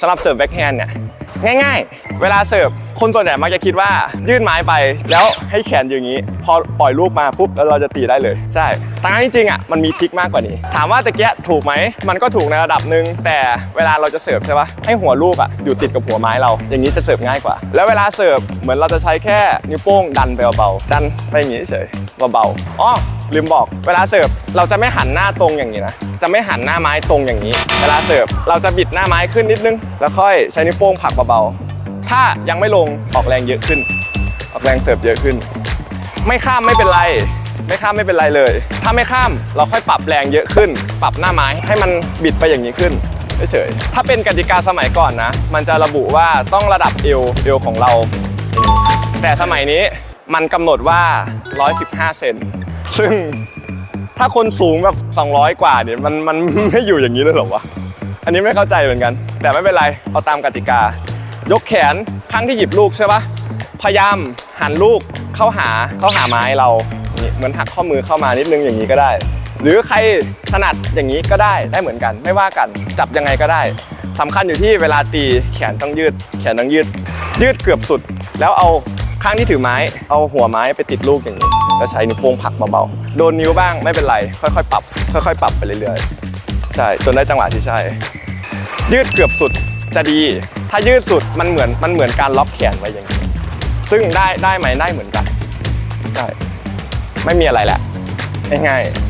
สำหรับเสิร์ฟแบ็คแฮนด์เนี่ยง่าย ๆ เวลาเสิร์ฟคนส่วนใหญ่มักจะคิดว่ายื่นไม้ไปแล้วให้แขนอย่างนี้ พอปล่อยลูกมาปุ๊บแล้วเราจะตีได้เลยใช่ทั้งนั้นจริงๆอะมันมีทริคมากกว่านี้ ถามว่าตะเกียถูกไหมมันก็ถูกในระดับหนึ่งแต่เวลาเราจะเสิร์ฟใช่ปะให้หัวลูกอะอยู่ติดกับหัวไม้เรา อย่างนี้จะเสิร์ฟง่ายกว่า แล้วเวลาเสิร์ฟเหมือนเราจะใช้แค่นิ้วโป้งดันไปเบาๆดันไปอย่างนี้เฉยเบาๆอ๋อ ลืมบอก เวลาเสิร์ฟเราจะไม่หันหน้าตรงอย่างนี้นะ จะไม่หันหน้าไม้ตรงอย่างนี้ เวลาเสิร์ฟเราจะบิดหน้าไม้ขึ้นนิดนึง แล้วค่อยใช้นิ้วโป้งผลักเบาๆ ถ้ายังไม่ลงออกแรงเยอะขึ้น ออกแรงเสิร์ฟเยอะขึ้น ไม่ข้ามไม่เป็นไร ไม่ข้ามไม่เป็นไรเลย ถ้าไม่ข้ามเราค่อยปรับแรงเยอะขึ้น ปรับหน้าไม้ให้มันบิดไปอย่างนี้ขึ้นเฉยๆถ้าเป็นกติกาสมัยก่อนนะ มันจะระบุว่าต้องระดับเอวเอวของเรา แต่สมัยนี้มันกำหนดว่า 115 เซน ซึ่งถ้าคนสูงแบบ200 กว่าเนี่ยมันมันไม่อยู่อย่างนี้เลยหรอวะ อันนี้ไม่เข้าใจเหมือนกัน แต่ไม่เป็นไร เอาตามกติกา ยกแขนครั้งที่หยิบลูกใช่ปะพยายามหันลูกเข้าหาเข้าหาไม้เรานี่เหมือนหักข้อมือเข้ามานิดนึงอย่างนี้ก็ได้ หรือใครถนัดอย่างนี้ก็ได้ได้เหมือนกัน ไม่ว่ากันจับยังไงก็ได้สำคัญอยู่ที่เวลาตีแขนต้องยืด แขนต้องยืด ยืดเกือบสุด แล้วเอา ข้างที่ถือไม้ เอาหัวไม้ไปติดลูกอย่างนี้ แล้วใช้นิ้วโป้งผลักเบาๆ โดนนิ้วบ้างไม่เป็นไร ค่อยๆ ปรับ ค่อยๆ ปรับไปเรื่อยๆ ใช่ จนได้จังหวะที่ใช่ ยืดเกือบสุดจะดี ถ้ายืดสุดมันเหมือนมันเหมือนการล็อกแขนไว้อย่างนี้ ซึ่งได้ได้ไหมได้เหมือนกัน ได้ ไม่มีอะไรแหละ ง่ายๆ